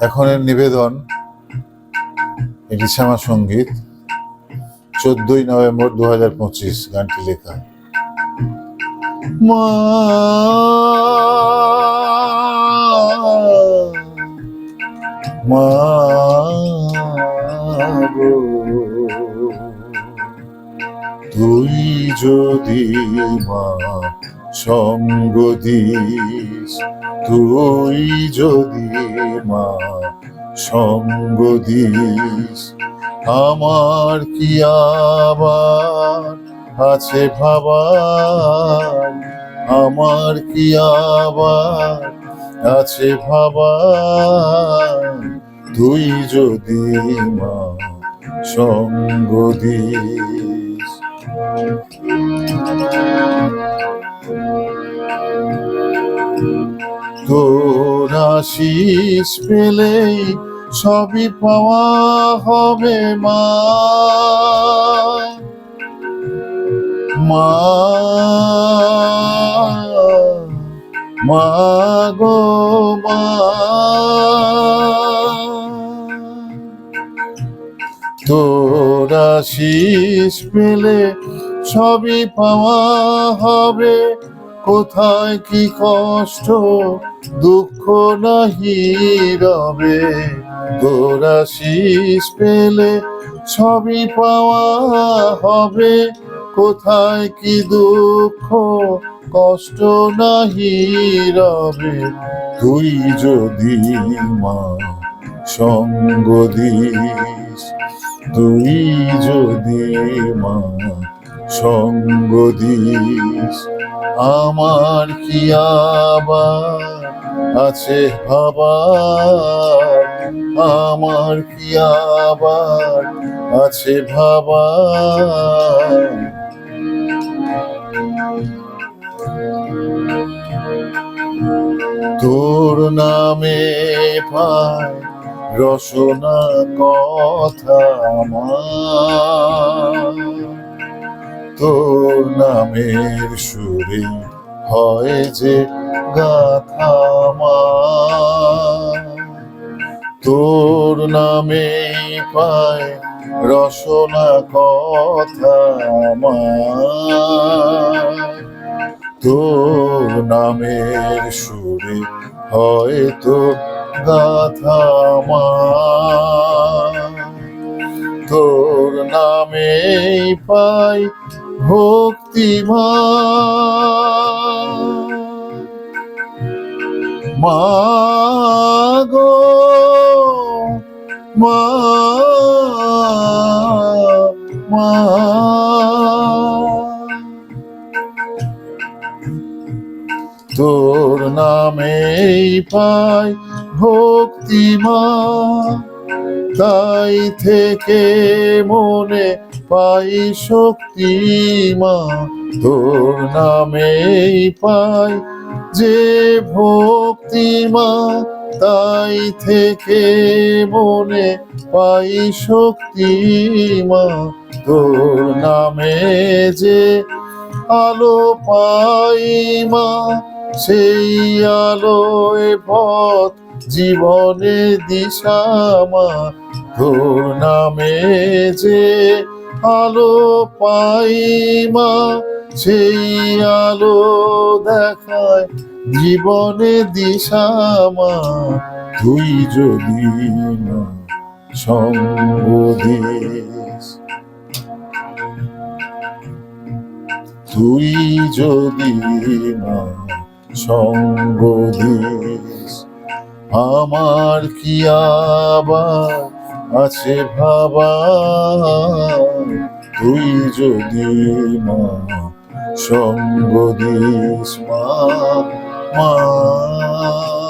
এখনের নিবেদন এটি শ্যামা সংগীত চোদ্দই নভেম্বর দু হাজার পঁচিশ গানটি লেখা। মা মা তুই যদি মা সঙ্গ দিস, তুই যদি মা সঙ্গ দিস, আমার কি আবার আছে ভাবার? আমার কি আবার আছে ভাবার? তুই যদি মা সঙ্গ দিস। তোর আশিস পেলেই সবই পাওয়া হবে মা মা মা গো মা। তোর আশিস পেলে সবই পাওয়া হবে? কোথায় কি কষ্ট, দুঃখ নাহি রবে? তোর পেলে সবই পাওয়া হবে। কোথায় কি দুঃখ, কষ্ট নাহি রবে? তুই যদি মা সঙ্গ দিস, তুই যদি মা সঙ্গ দিস। আমার কি আবার আছে ভাবার? আমার কি আবার আছে ভাবার? তোর নামে পায় রসনা কথা আমার। তোর নামের সুরে হয় যে গাথা তোর নামে পায় রসনা কথা আমার তোর নামের সুরে হয়তো গাথা আমার তোর নামে পাই ভক্তিমা মা গো মা মা। তোর নামেই পাই ভক্তিমা তাই থেকে মনে পাই শক্তি মা, তোর নামেই পাই যে ভক্তিমা তাই থেকে মনে পাই শক্তি মা, তোর নামে যে আলো পাই মা, সেই আলোয় পথ জীবনে দিশা মা তোর নামে যে আলো পাই মা, সেই আলো দেখায় জীবনে দিশা মা তুই যদি না সঙ্গ দিস, তুই যদি না সঙ্গ দিস আমার কি আছে ভাবা? তুই যদি মা সঙ্গ দিস মা মা।